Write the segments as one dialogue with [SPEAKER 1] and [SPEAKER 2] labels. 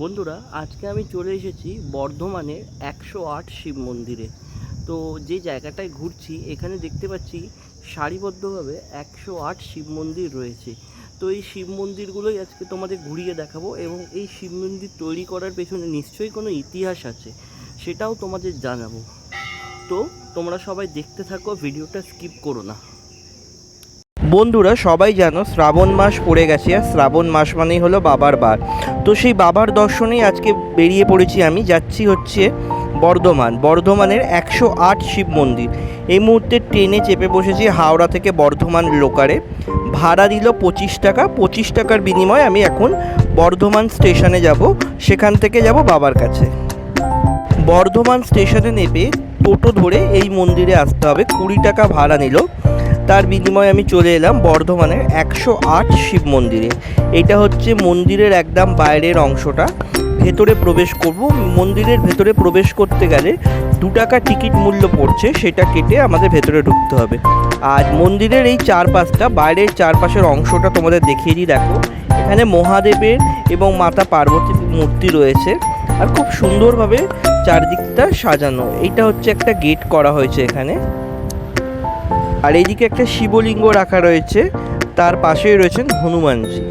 [SPEAKER 1] বন্ধুরা, আজকে আমি চলে এসেছি বর্ধমানের একশো আট শিব মন্দিরে। তো যে জায়গাটায় ঘুরছি, এখানে দেখতে পাচ্ছি সারিবদ্ধভাবে একশো আট শিব মন্দির রয়েছে। তো এই শিব মন্দিরগুলোই আজকে তোমাদের ঘুরিয়ে দেখাবো এবং এই শিব মন্দির তৈরি করার পেছনে নিশ্চয়ই কোনো ইতিহাস আছে, সেটাও তোমাদের জানাব। তো তোমরা সবাই দেখতে থাকো, ভিডিওটা স্কিপ করো না। বন্ধুরা, সবাই জানো শ্রাবণ মাস পড়ে গেছে, আর শ্রাবণ মাস মানেই হলো বাবার বার। তো সেই বাবার দর্শনেই আজকে বেরিয়ে পড়েছি আমি। যাচ্ছি হচ্ছে বর্ধমান। বর্ধমানের একশো আট শিব মন্দির। এই মুহূর্তে ট্রেনে চেপে বসেছি হাওড়া থেকে বর্ধমান লোকারে ভাড়া দিল পঁচিশ টাকা। পঁচিশ টাকার বিনিময়ে আমি এখন বর্ধমান স্টেশনে যাব। সেখান থেকে যাব বাবার কাছে। বর্ধমান স্টেশনে নেবে টোটো ধরে এই মন্দিরে আসতে হবে। কুড়ি টাকা ভাড়া নিল। তার বিনিময়ে আমি চলে এলাম বর্ধমানের একশো আট শিব মন্দিরে। এটা হচ্ছে মন্দিরের একদম বাইরের অংশটা। ভেতরে প্রবেশ করব। মন্দিরের ভেতরে প্রবেশ করতে গেলে দু টাকা টিকিট মূল্য পড়ছে, সেটা কেটে আমাদের ভেতরে ঢুকতে হবে। আর মন্দিরের এই চারপাশটা, বাইরের চারপাশের অংশটা তোমাদের দেখিয়ে দিই, দেখো। এখানে মহাদেবের এবং মাতা পার্বতীর মূর্তি রয়েছে। আর খুব সুন্দরভাবে চারদিকটা সাজানো। এইটা হচ্ছে একটা গেট করা হয়েছে এখানে। আর এইদিকে একটা শিবলিঙ্গ রাখা রয়েছে, তার পাশেই রয়েছেন হনুমানজি।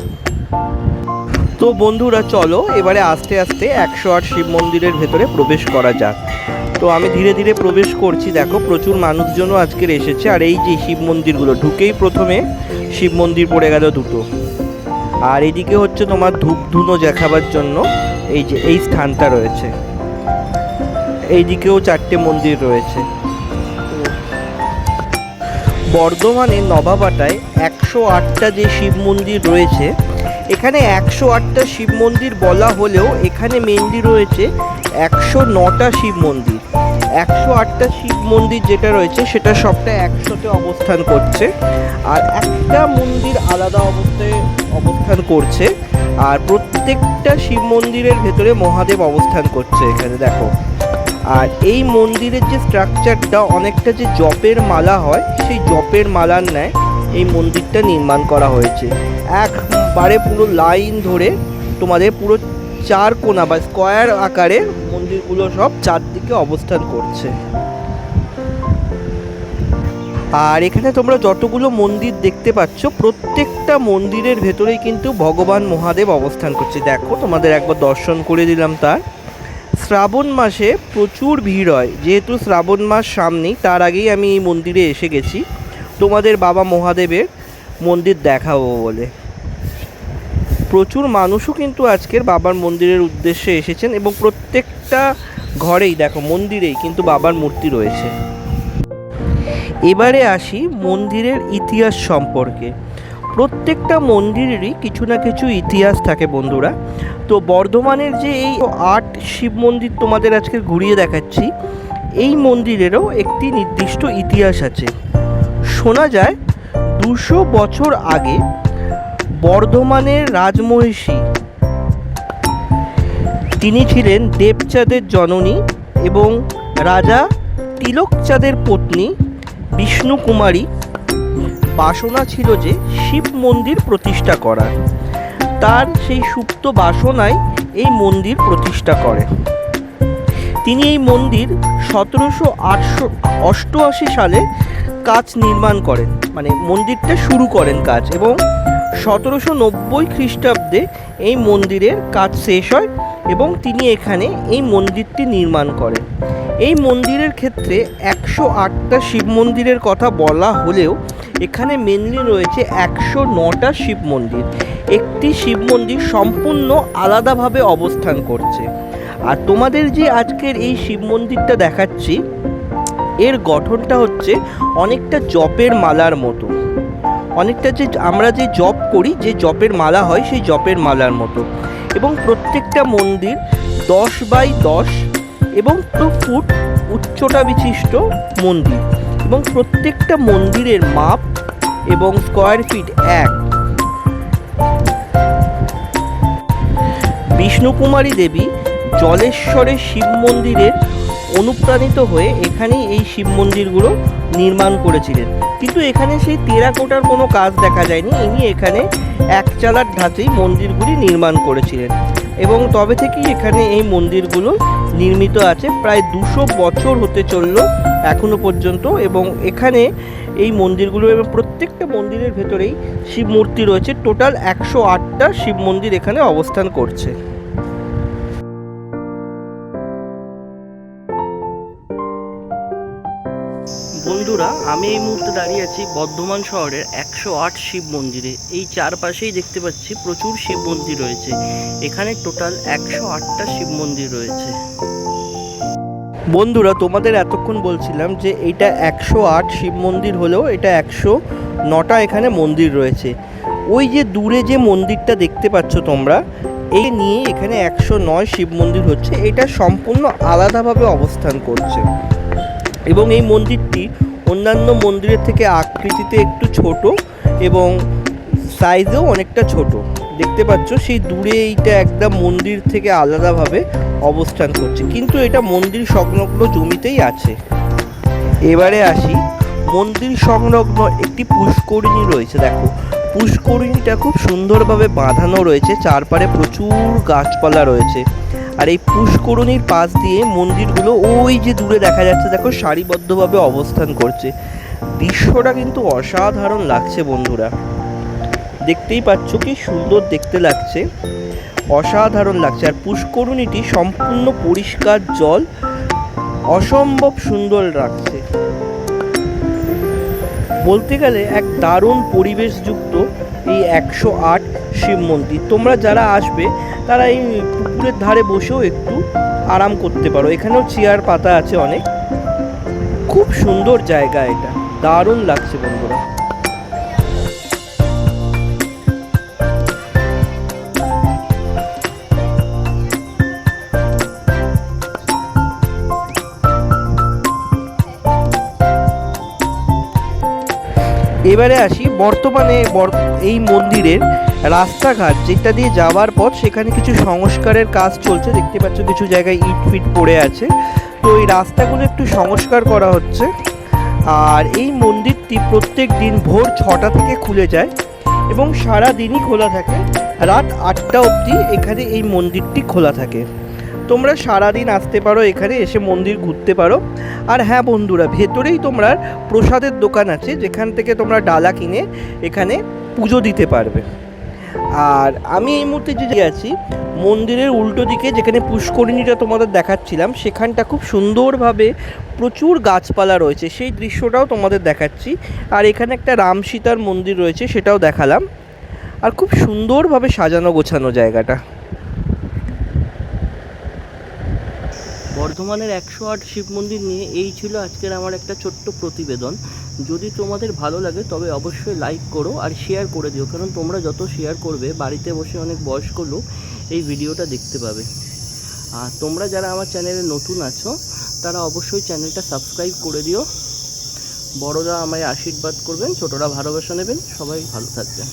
[SPEAKER 1] তো বন্ধুরা, চলো, এবারে আস্তে আস্তে একশো আট শিব মন্দিরের ভেতরে প্রবেশ করা যাক। তো আমি ধীরে ধীরে প্রবেশ করছি, দেখো প্রচুর মানুষজনও আজকের এসেছে, আর এই যে শিব মন্দিরগুলো, ঢুকেই প্রথমে শিব মন্দির পড়ে গেল দুটো। আর এদিকে হচ্ছে তোমার ধূপ ধুনো দেখাবার জন্য এই যে, এই স্থানটা রয়েছে। এইদিকেও চারটে মন্দির রয়েছে। বর্ধমানে নবাবাটায় একশো আটটা যে শিব মন্দির রয়েছে, এখানে একশো আটটা শিব মন্দির বলা হলেও এখানে মেনলি রয়েছে একশো নটা শিব মন্দির। একশো আটটা শিব মন্দির যেটা রয়েছে, সেটা সবটা একশোতে অবস্থান করছে। আর একটা মন্দির আলাদা অবস্থায় অবস্থান করছে, আর প্রত্যেকটা শিব মন্দিরের ভেতরে মহাদেব অবস্থান করছে এখানে, দেখো। আর এই মন্দিরের যে স্ট্রাকচারটা অনেকটা যে জপের মালা হয়, সেই জপের মালার ন্যায় এই মন্দিরটা নির্মাণ করা হয়েছে। একবারে পুরো লাইন ধরে তোমাদের পুরো চার কোনা বা স্কোয়ার আকারে মন্দিরগুলো সব চারদিকে অবস্থান করছে। আর এখানে তোমরা যতগুলো মন্দির দেখতে পাচ্ছ, প্রত্যেকটা মন্দিরের ভেতরেই কিন্তু ভগবান মহাদেব অবস্থান করছে। দেখো, তোমাদের একবার দর্শন করে দিলাম তার। শ্রাবণ মাসে প্রচুর ভিড় হয়। যেহেতু শ্রাবণ মাস সামনেই, তার আগেই আমি এই মন্দিরে এসে গেছি। তোমাদের বাবা মহাদেবের মন্দির দেখাবো বলে। প্রচুর মানুষও কিন্তু আজকের বাবার মন্দিরের উদ্দেশ্যে এসেছেন এবং প্রত্যেকটা ঘরেই, দেখো, মন্দিরেই কিন্তু বাবার মূর্তি রয়েছে। এবারে আসি মন্দিরের ইতিহাস সম্পর্কে। প্রত্যেকটা মন্দিরেরই কিছু না কিছু ইতিহাস থাকে বন্ধুরা। তো বর্ধমানের যে এই আট শিব মন্দির তোমাদের আজকে ঘুরিয়ে দেখাচ্ছি, এই মন্দিরেরও একটি নির্দিষ্ট ইতিহাস আছে। শোনা যায়, দুশো বছর আগে বর্ধমানের রাজমহিষী, তিনি ছিলেন দেবচাঁদের জননী এবং রাজা তিলকচাঁদের পত্নী বিষ্ণু কুমারী বাসনা ছিল যে শিব মন্দির প্রতিষ্ঠা করার। তার সেই সুপ্ত বাসনায় এই মন্দির প্রতিষ্ঠা করে। তিনি এই মন্দির সতেরোশো আটশো অষ্টআশি সালে কাজ নির্মাণ করেন মানে মন্দিরটা শুরু করেন কাজ এবং সতেরোশো নব্বই খ্রিস্টাব্দে এই মন্দিরের কাজ শেষ হয় এবং তিনি এখানে এই মন্দিরটি নির্মাণ করেন। এই মন্দিরের ক্ষেত্রে একশো আটটা শিব মন্দিরের কথা বলা হলেও এখানে মেনলি রয়েছে একশো নটা শিব মন্দির। একটি শিব মন্দির সম্পূর্ণ আলাদাভাবে অবস্থান করছে। আর তোমাদের যে আজকের এই শিব মন্দিরটা দেখাচ্ছি, এর গঠনটা হচ্ছে অনেকটা জপের মালার মতো। অনেকটা যে আমরা যে জপ করি, যে জপের মালা হয়, সেই জপের মালার মতো। এবং প্রত্যেকটা মন্দির দশ বাই দশ এবং দু ফুট উচ্চতা বিশিষ্ট মন্দির এবং প্রত্যেকটা মন্দিরের মাপ এবং স্কোয়ার ফিট এক। বিষ্ণুকুমারী দেবী জলেশ্বরের শিব মন্দিরের অনুপ্রাণিত হয়ে এখানেই এই শিব মন্দিরগুলো নির্মাণ করেছিলেন। কিন্তু এখানে সেই টেরাকোটার কোনো কাজ দেখা যায়নি, ইনি এখানে একচালার ধাঁচেই মন্দিরগুলি নির্মাণ করেছিলেন। এবং তবে থেকেই এখানে এই মন্দিরগুলো নির্মিত আছে। প্রায় দুশো বছর হতে চলল এখনও পর্যন্ত এবং এখানে এই মন্দিরগুলো এবং প্রত্যেকটা মন্দিরের ভেতরেই শিব মূর্তি রয়েছে। টোটাল একশো আটটা শিব মন্দির এখানে অবস্থান করছে। বন্ধুরা, আমি এই মুহূর্তে দাঁড়িয়ে আছি বর্ধমান শহরের একশো আট শিব মন্দিরে। এই চারপাশেই দেখতে পাচ্ছি প্রচুর শিব মন্দির রয়েছে। এখানে টোটাল একশো আটটা শিব মন্দির রয়েছে। বন্ধুরা, তোমাদের এতক্ষণ বলছিলাম যে এটা একশো আট শিব মন্দির হলেও এটা একশো নটা এখানে মন্দির রয়েছে। ওই যে দূরে যে মন্দিরটা দেখতে পাচ্ছ তোমরা, এই নিয়ে এখানে একশো নয় শিব মন্দির হচ্ছে। এটা সম্পূর্ণ আলাদাভাবে অবস্থান করছে। এবং এই মন্দিরটি অন্যান্য মন্দিরের থেকে আকৃতিতে একটু ছোট এবং সাইজেও অনেকটা ছোট। দেখতে পাচ্ছ সেই দূরে এইটা একদম মন্দির থেকে আলাদাভাবে অবস্থান করছে। কিন্তু এটা মন্দির সংলগ্ন জমিতেই আছে। এবারে আসি। মন্দির সংলগ্ন একটি পুষ্করিণী রয়েছে, দেখো। পুষ্করিণীটা খুব সুন্দরভাবে বাঁধানো রয়েছে। চারপারে প্রচুর গাছপালা রয়েছে। আর এই পুষ্করণীর পাশ দিয়ে মন্দিরগুলো ওই যে দূরে দেখা যাচ্ছে, দেখো, সারিবদ্ধভাবে অবস্থান করছে। দৃশ্যটা কিন্তু অসাধারণ লাগছে, বন্ধুরা। দেখতেই পাচ্ছ কি সুন্দর দেখতে লাগছে, অসাধারণ লাগছে। আর পুষ্করণীটি সম্পূর্ণ পরিষ্কার জল, অসম্ভব সুন্দর লাগছে। বলতে গেলে এক দারুণ পরিবেশযুক্ত এই একশো আট শিব মন্দির। তোমরা যারা আসবে তারা এই পুকুরের ধারে বসেও একটু আরাম করতে পারো। এখানেও চেয়ার পাতা আছে অনেক। খুব সুন্দর জায়গা এটা। দারুণ লাগছে বন্ধুরা। এবারে আসি বর্তমানে বর- এই মন্দিরের রাস্তাঘাট, যেটা দিয়ে যাওয়ার পর সেখানে কিছু সংস্কারের কাজ চলছে। দেখতে পাচ্ছ কিছু জায়গায় ইট ফিট পড়ে আছে। তো এই রাস্তাগুলো একটু সংস্কার করা হচ্ছে। আর এই মন্দিরটি প্রত্যেক দিন ভোর ছটা থেকে খুলে যায় এবং সারা দিনই খোলা থাকে। রাত আটটা অবধি এখানে এই মন্দিরটি খোলা থাকে। তোমরা সারাদিন আসতে পারো এখানে, এসে মন্দির ঘুরতে পারো। আর হ্যাঁ বন্ধুরা, ভেতরেই তোমরা প্রসাদের দোকান আছে, যেখান থেকে তোমরা ডালা কিনে এখানে পুজো দিতে পারবে। আর আমি এই মুহূর্তে যে আছি, মন্দিরের উল্টো দিকে, যেখানে পুষ্করিণীটা তোমাদের দেখাচ্ছিলাম, সেখানটা খুব সুন্দরভাবে প্রচুর গাছপালা রয়েছে। সেই দৃশ্যটাও তোমাদের দেখাচ্ছি। আর এখানে একটা রাম সীতার মন্দির রয়েছে, সেটাও দেখালাম। আর খুব সুন্দরভাবে সাজানো গোছানো জায়গাটা। বর্ধমানের একশো আট শিব মন্দির নিয়ে এই ছিল আজকের আমার একটা ছোট্ট প্রতিবেদন। যদি তোমাদের ভালো লাগে, তবে অবশ্যই লাইক করো আর শেয়ার করে দিও, কারণ তোমরা যত শেয়ার করবে, বাড়িতে বসে অনেক বয়স্ক লোক এই ভিডিওটা দেখতে পাবে। আর তোমরা যারা আমার চ্যানেলে নতুন আছো, তারা অবশ্যই চ্যানেলটা সাবস্ক্রাইব করে দিও। বড়রা আমায় আশীর্বাদ করবেন, ছোটরা ভালোবাসা নেবেন, সবাই ভালো থাকবেন।